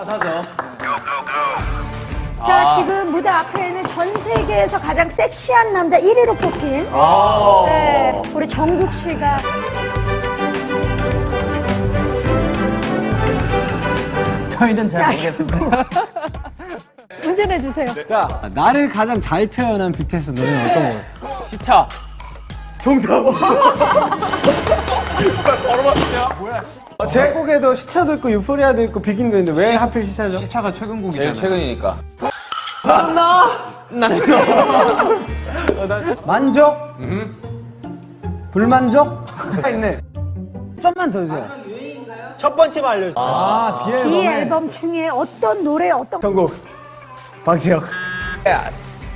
가사죠. 자, 지금 무대 앞에는 전 세계에서 가장 섹시한 남자 1위로 뽑힌 네, 우리 정국 씨가 저희는 잘 모르겠습니다. 문제 내주세요. 자, 나를 가장 잘 표현한 BTS 노래는 어떤 거? 시차. 어, 제 곡에도 시차도 있고 유포리아도 있고 비긴도 있는데 왜 하필 시차죠? 시차가 최근 곡이잖아요. 제일 최근이니까. 만족? 불만족? 있네. 좀만 더 주세요. 첫 번째 만 알려주세요. 아, 이 비앨범에 앨범 중에 어떤 노래, 어떤 전곡. 박지혁. 예스.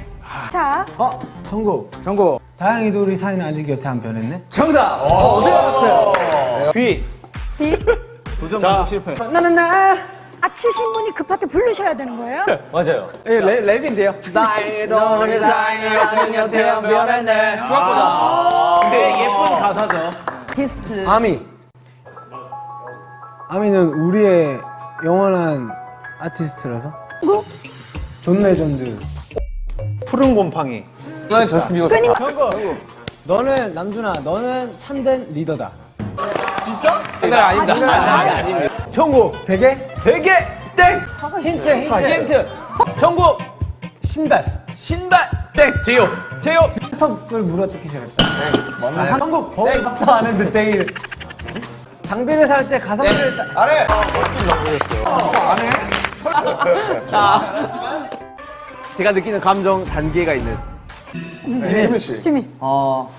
자, 어, 전곡. 정고. 다행히도 우리 사이는 아직 여태 안 변했네. 정답. B. 비 도전 만족 실패. 나는 나. 맞추신 분이 그 파트 부르셔야 되는 거예요? 맞아요. 예, 랩, 랩인데요. 나의 너를 사랑하는 태양 변했네. 근데 예쁜 가사죠. 아티스트. 아미. 아미는 우리의 영원한 아티스트라서. 뭐? 존 레전드. 푸른 곰팡이. 저는 저스틴 비버. 끊임 너는 남준아, 너는 참된 리더다. 생각 아닙니다. 아니, 아닙니다. 청구 베개 베개 땡. 힌트 힌트 힌트. 정고. 신발 신발 땡. 제요. 제요. 턱을 물어뜯기 시작했다. 맞나? 한국 법도 안 했는데 땡이. 장비를 살 때 가성비를 따... 아래. 제가 느끼는 감정 단계가 있는. 지민. 어.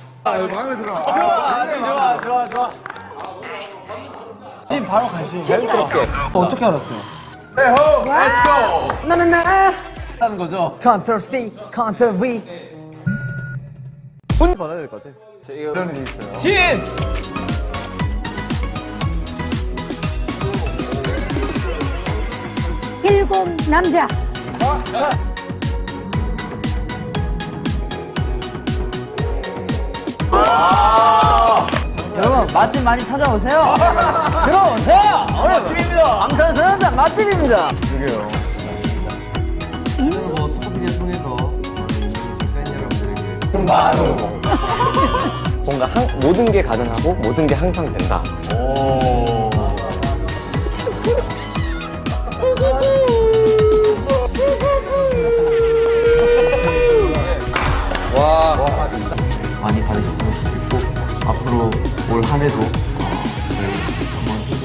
지금 바로 가시. 자연스럽게. 어떻게 알았어요? Let's go. 나는 나. 하는 거죠. Ctrl C, Ctrl V. 혼 받아야 될 것 같아. 이런 일이 있어요. 신. 일곱 남자. 여 맛집 많이 찾아오세요. 들어오세요. 오늘 맛집입니다. 방탄소년단 맛집입니다. 뭔가 한- 모든 게 가능하고 모든 게 항상 된다. 많이 받으셨으면 좋겠고 앞으로 올 한 해도 어, 네, 저희 정말